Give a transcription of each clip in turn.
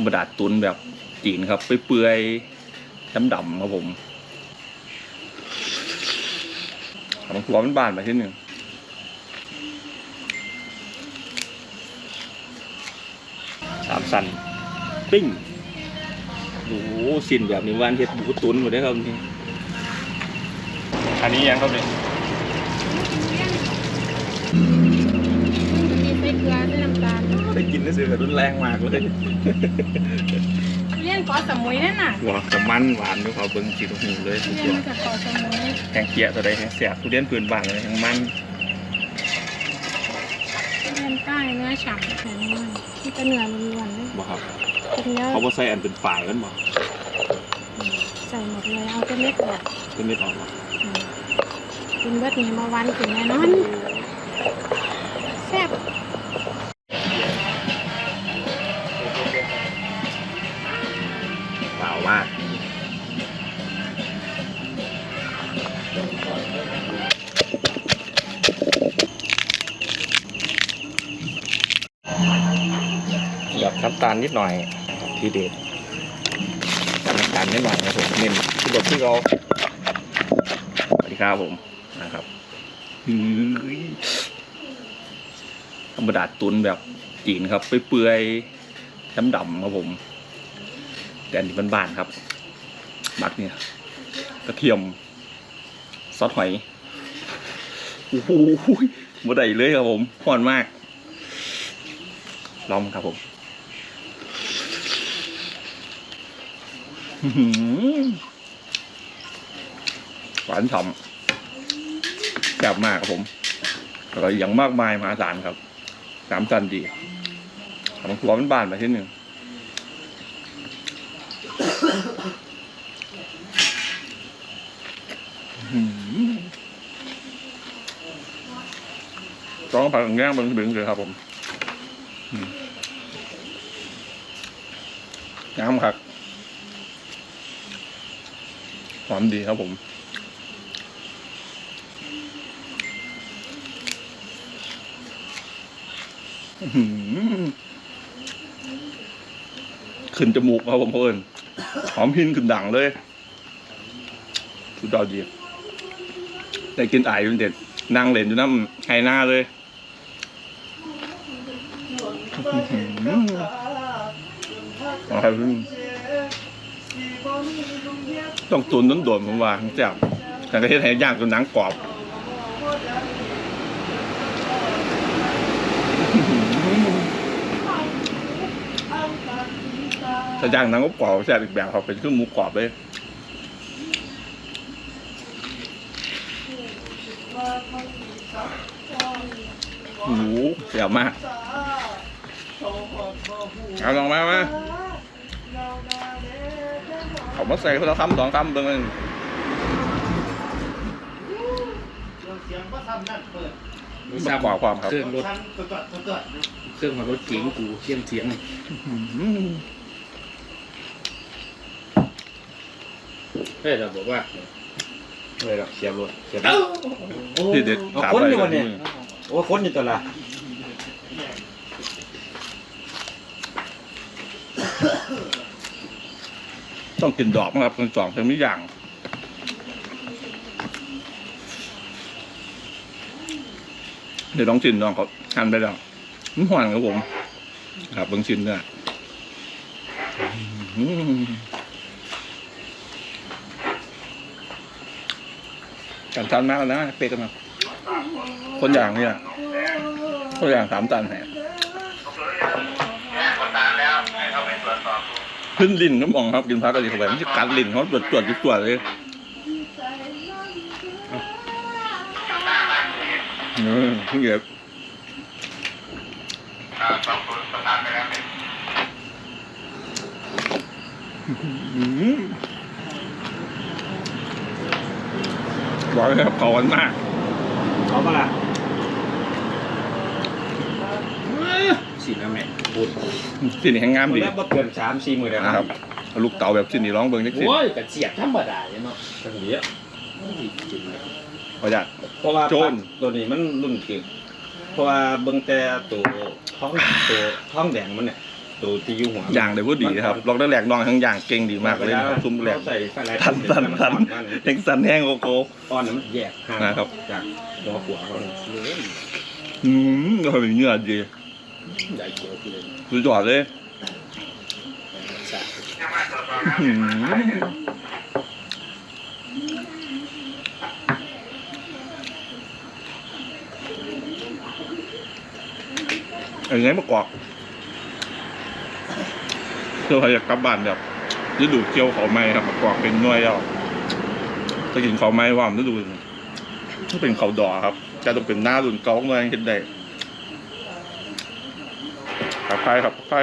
รรมดาตุนแบบจีนครับไปเปื่อยๆดำๆครับผมเอามันหัวมันบานไปทีหนึ่งสามสันปิ้งโอ้โหสินแบบนี้วานเฮ็ดหมูตุนหมดเลยครับนี่อันนี้ยังครับเนี่ย มีไส้เกลือไส้น้ำตาลได้กินได้ซื้อกับรุนแรงมากเลยทุเรียนเกาะสมุยนั่นน่ะหวานกับมันหวานด้วยเขาเบิ้งสีหูเลยทุสุดเรียนยอมาดจากเกาะสมุยแห้งเกียตัวใดแห้งแสบทุเรียนพื้นบ้านเลยแห้งมันทุเรียนใต้เนื้อฉ่ำแข็งมันที่จะเนื้อล้วนๆเลยบ่ครับกินแล้วเขาบ่ใส่อันเป็นฝ่ายกันบ่ใส่หมดเลยเอาแต่เม็ดแบบเป็นไม่พอบ่อืมกินเบิดนี้มาวันกินแน่นอน เปล่ามากหยอดน้ำตาลนิดหน่อยทีเด็ดน้ำตาลนิดหน่อยนะผมเน้นที่แบบที่เราสวัสดีครับผมนะครับอื้อธรรมดาตุนแบบจีนครับ ไปเปื่อยๆดำๆครับผม แต่อันนี้มันบานๆครับมักเนี่ยกระเทียมซอสหอยโอ้โหหมดได้เลยครับผมหอนมากลองครับผมหวานฉ่ำแซ่บมากครับผมแล้วก็อย่างมากมายมหาศาลครับสามจันดีทำครัวมันบานไปที่หนึ่ง ต้องผักแง่งมันบึงเลยครับผมอืมน้ำครับหอมดีครับผมขึ้นจมูกครับผมเพื่อน หอมพินขึ้นดังเลยสุดยอดดีได้กินไอเป็นเด็ดนั่งเล่นอยู่น้ำไฮหน้าเลยต้องตุนต้นโดนผมว่าแซ่บแต่ก็เฮ็ดให้ย่างจนหนังกรอบ ถ้าย่างหนังกรอบๆแซ่บอีกแบบครับเป็นเครื่องหมูกรอบเลยหมูเสียบมากเอาลองมามาเขามาใส่คนละคำสองคำเบิ่งนึงเสียงก็ทำนั่นเปิดมากกว่าความครับ เครื่องรถทำตัวตัวตัวเครื่องของรถเก๋งกูเสียงเสียง อืม เฮ้ยเราบอกว่าเลยหรอกเสียบรถเสียบรถที่เด็ดเอาถามคนไปอยู่วันเนี่ยโอ้คนอยู่ตัวละต้องกินดอกนะครับทั้งสองทั้งนี้อย่างเดี๋ยวลองชิมลองเขาทานไปแล้วมันหวานครับผมครับเบางชิ้นเนี่ยอืม กันทานมากแล้วนะเป๊กกันมาคนอย่างเนี่ยคนอย่างสามตันแหนขึ้นลิ้นก็มองครับกินพักกันดีเข้าไปมันจะกัดลิ้นเขาตรวจตรวจตรวจเลยเออเพิ่งเก็บอืม บอกเลยครับขอกันมากเอาปะล่ะสีน้ำแม่พูดสิ่นี้แห้งงามหมดดีแล้วบ่เกินสามสี่หมื่นแล้วนะครับเอาลูกเต๋าแบบชิ้นนี้ร้องเบิ้งจักสิโอ้ยกระเจียบธรรมดาเนาะกระเจียบขออนุญาตเพราะว่าโจรตัวนี้มันรุ่นถึงเพราะว่าเบิ่งแต่ตัวท้องตัวท้องแดงมันเนี่ย ตัวที่อยุ่หัวอย่างเลยพูดดีนะครับลองได้แหลกน้องทั้งอย่างเก่งดีมากเลยนะครับซุ่มแหลกใส่ไฟไลท์ทันทันทันเอ็กสันแห้งโกโก้ตอนนั้นมันแยกห่างนะครับจากหัวขวาเขาเลยอืมก็เป็นเนื้อดีใหญ่เกี่ยวเลยสุดยอดเลยอืมเอย่างไงมากอกเพื่อใครอยากกลับบ้านแบบฤดูเกี่ยวเขาไม้ครับมากอกเป็นหน่วยแล้วจะกินเขาไม้ว่ามฤดูถ้าเป็นเขาดอครับ จะต้องเป็นหน้ารุ่นเก่าหน่อยเห็นได้ขับไฟครับขับไฟ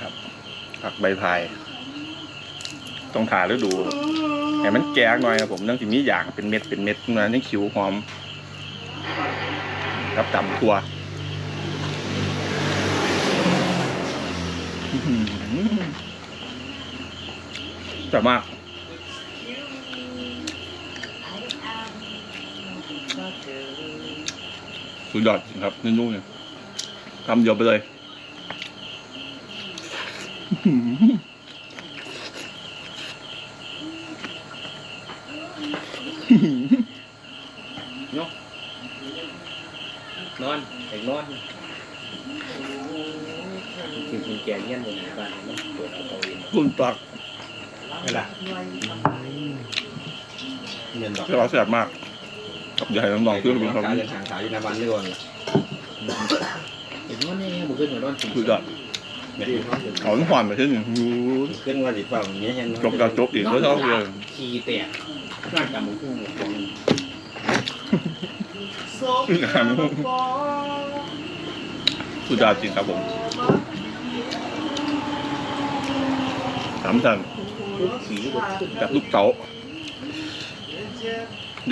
ครับผักใบพาย ต้องทาแล้วดูให้มันแก่หน่อยครับผมเรื่องที่มีอย่างเป็นเม็ดเป็นเม็ดนะนี่ขิวหอม กับตำทั่วอื้อหือแต่มากสุดยอดจริงครับนุ่มๆเนี่ยทำเดียวไปเลย อื้อหือนอนแต่งนอนคือคุณแกเงี้ยบนบ้านมันเปิดประตูเองรุ่นปลักไม่ล่ะเงินดอกเรียกว่าแซ่บมากกับใหญ่น้องๆเพื่อนเป็นครับขายเดินทางขายอยู่หน้าบ้านนี่ก่อนเห็นว่านี่บุขึ้นมานอนสุดยอดไม่ได้นอนเขาต้องหวานไปที่หนึ่งขึ้นว่าสิเปล่าอย่างเงี้ยเห็นจบกับจบอีกก็เท่าเลยขี้แตกร่างกายมันพุ่งของ สุดยอดจริงครับผมสามชั้นขี้กับลูกเต๋า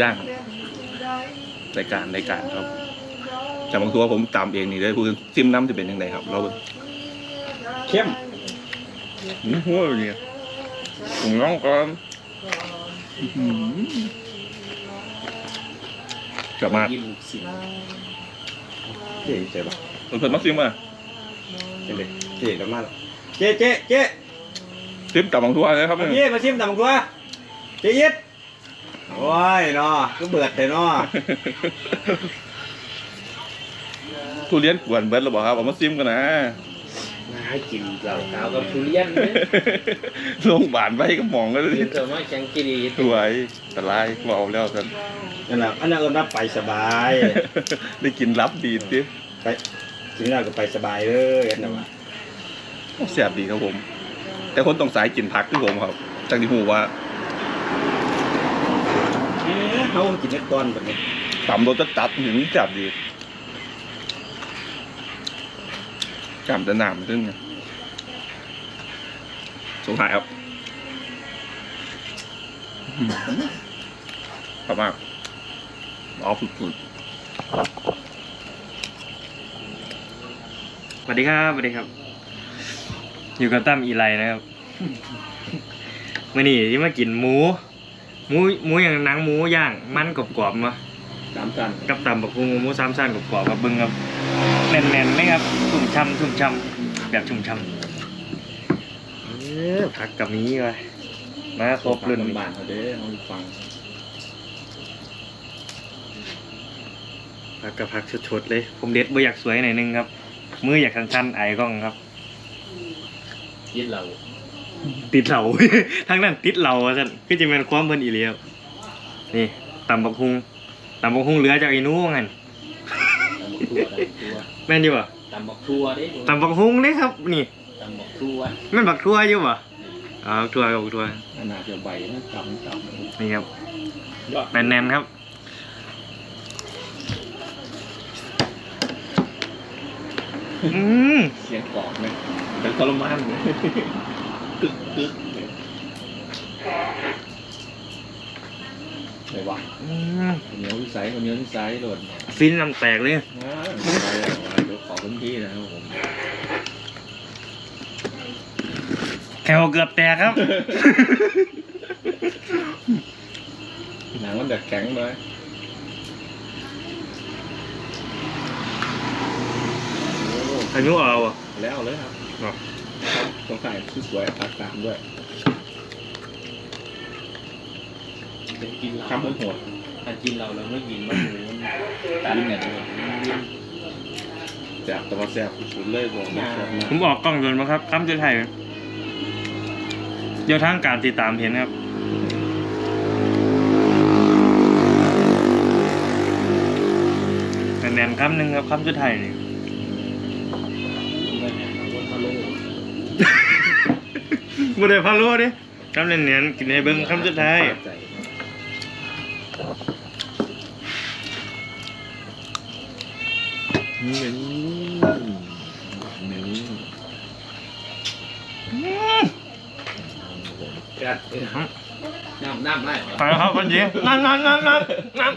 ย่างรายการรายการครับจากบางทัวผมตามเองนี่เลยพูดซิมน้ำจะเป็นยังไงครับ เราเข้มหืมหัวเนี่ยผมน้องก่อนอื้อหือเกลับมายิ้มสิเจ๊เจ๊ปะเพิ่นมาซิมมาเจ๊เลยเจ๊แล้วมาเจ๊เจ๊เจ๊ซิมกับบางทัวเลยครับมาเนี่ยเจ๊มาชิมตำกัวเจ๊ยิดโอ้ยเนาะก็เบิดเลยเนาะทุเรียนกวนเบิร์ดหรือเปล่าครับเอามาซิมกันนะมากินเหล้าขาวกับทุเรียนเลยโรงพยาบาลไปก็มองก็เลยกินตัวมาแข็งกีดีสวยแต่ลายเบาแล้วกัน นั่นแหละอันนั้นก็นับไปสบายได้กินรับดีสิไปถึงเราก็ไปสบายเลยอันนั้นว่าแซ่บดีครับผม แต่คนต้องสายกินผักที่ผมครับจากที่หูว่าเขากินเล็กก้อนแบบนี้ต่ำรสจะตัดถึงแซ่บดีกล้ามจะหนามขึ้นไงสงหายครับอื้อหือครับมาก เอาสุดสวัสดีครับสวัสดีครับ อยู่กับตั้มอีไลนะครับมื่อนี้ที่มากินหมู หมูหมูอย่างหนังหมูย่างมันกรอบๆมาๆสามสันกับตำบักหุ่งหมูสามสั้นกรอบๆกับเบิ้งครับแน่นๆไหมครับชุ่มช่ำชุ่มช่ำแบบชุ่มช่ำเออผักกับนี้ไปมาครบรุ่นนี้บ้านเขาเด้เขาฟัง ผักกับผักชดๆเลย ผมเด็ดบ่อยากสวยหน่อยนึงครับ มืออยากสั้นๆไอ้กล้องครับยินเราติดเหล่า ทั้งนั้นติดเหล่าท่าซั่นคือจะเป็นความเพิ่นอีเลียวนี่ตำบักฮุงตำบักฮุงเหลือจากไอ้นู้งั้นตำบักทั่วตำบักทั่วแม่นอยู่บ่ตำบักทั่วเด้ตำบักฮุงเด้ครับ นี่ตำบักทั่วแม่นบักทั่วอยู่บ่อ๋อบักทั่วกับบักทั่วขนาดจะใบนะตำตำนี่ครับยอดแน่นๆครับ อืมเสียงกรอบไหมเป็นทรมานเลยกึกกึกเลยไหนวะอืมคนเหนียวที่ไซส์คนเหนียวที่ไซส์โดดฟินน้ำแตกเลยอ่าไปแล้วเดี๋ยวขอพื้นที่นะครับผมแควเกือบแตกครับ หนังมันแบบแข็งเลย อายุเอาอะ แล้วเลยครับครับต้องใส่ที่สวยตัดตามด้วยจะกินเราคำมันโหดถ้ากินเราเราไม่กินมันหมูมันตัดเนี่ยแซ่บแต่ว่าแซ่บสุดเลยบอกนะแซ่บมากผมออกกล้องโดนมาครับคำจะไทยเดี๋ยวทางการติดตามเห็นครับแน่นๆคำหนึ่งครับคำจะไทยนี่ บ่ได้พะโล้เดิคำเนียนๆกินให้เบิ่งคำจะไทยใจนี่นี่กัดน้ำน้ำไรไปแล้วครับวันนี้นั่นนั่นนั่นนั่นนั่น